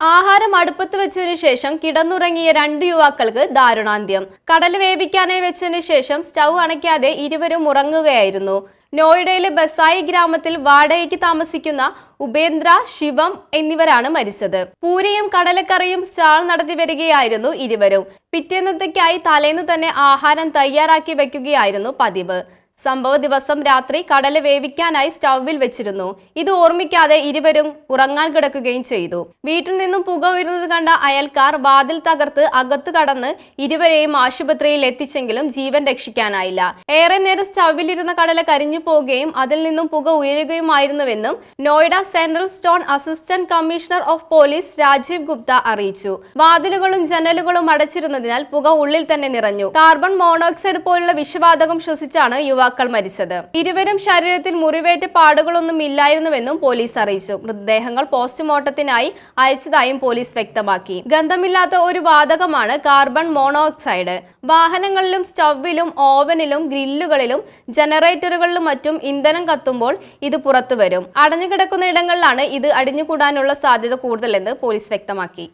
ആഹാരം അടുപ്പത്ത് വെച്ചതിനു ശേഷം കിടന്നുറങ്ങിയ രണ്ട് യുവാക്കൾക്ക് ദാരുണാന്ത്യം. കടൽ വേവിക്കാനായി വെച്ചതിനു ശേഷം സ്റ്റൗ അണയ്ക്കാതെ ഇരുവരും ഉറങ്ങുകയായിരുന്നു. നോയിഡയിലെ ബസായി ഗ്രാമത്തിൽ വാടകയ്ക്ക് താമസിക്കുന്ന ഉപേന്ദ്ര ശിവം എന്നിവരാണ് മരിച്ചത്. പൂരിയും കടലക്കറിയും സ്റ്റാൾ നടത്തി വരികയായിരുന്നു ഇരുവരും. പിറ്റേന്നത്തേക്കായി തലേന്ന് തന്നെ ആഹാരം തയ്യാറാക്കി വെക്കുകയായിരുന്നു പതിവ്. സംഭവ ദിവസം രാത്രി കടല വേവിക്കാനായി സ്റ്റൗവിൽ വെച്ചിരുന്നു. ഇത് ഓർമ്മിക്കാതെ ഇരുവരും ഉറങ്ങാൻ കിടക്കുകയും ചെയ്തു. വീട്ടിൽ നിന്നും പുക ഉയരുന്നത് കണ്ട അയൽക്കാർ വാതിൽ തകർത്ത് അകത്തു കടന്ന് ഇരുവരെയും ആശുപത്രിയിൽ എത്തിച്ചെങ്കിലും ജീവൻ രക്ഷിക്കാനായില്ല. ഏറെ നേരം സ്റ്റൗവിലിരുന്ന കടല കരിഞ്ഞു പോവുകയും അതിൽ നിന്നും പുക ഉയരുകയുമായിരുന്നുവെന്നും Noida central stone assistant commissioner of police Rajeev Gupta അറിയിച്ചു. വാതിലുകളും ജനലുകളും അടച്ചിരുന്നതിനാൽ പുക ഉള്ളിൽ തന്നെ നിറഞ്ഞു. കാർബൺ മോണോക്സൈഡ് പോലുള്ള വിഷവാതകം ശ്വസിച്ചാണ് യുവാക്കൾ മരിച്ചത്. ഇരുവരും ശരീരത്തിൽ മുറിവേറ്റ പാടുകളൊന്നും ഇല്ലായിരുന്നുവെന്നും പോലീസ് അറിയിച്ചു. മൃതദേഹങ്ങൾ പോസ്റ്റ്മോർട്ടത്തിനായി അയച്ചതായും പോലീസ് വ്യക്തമാക്കി. ഗന്ധമില്ലാത്ത ഒരു വാതകമാണ് കാർബൺ മോണോക്സൈഡ്. വാഹനങ്ങളിലും സ്റ്റൗവിലും ഓവനിലും ഗ്രില്ലുകളിലും ജനറേറ്ററുകളിലും മറ്റും ഇന്ധനം കത്തുമ്പോൾ ഇത് പുറത്തു വരും അടഞ്ഞുകിടക്കുന്ന ഇടങ്ങളിലാണ് ഇത് അടിഞ്ഞുകൂടാനുള്ള സാധ്യത കൂടുതലെന്ന് പോലീസ് വ്യക്തമാക്കി.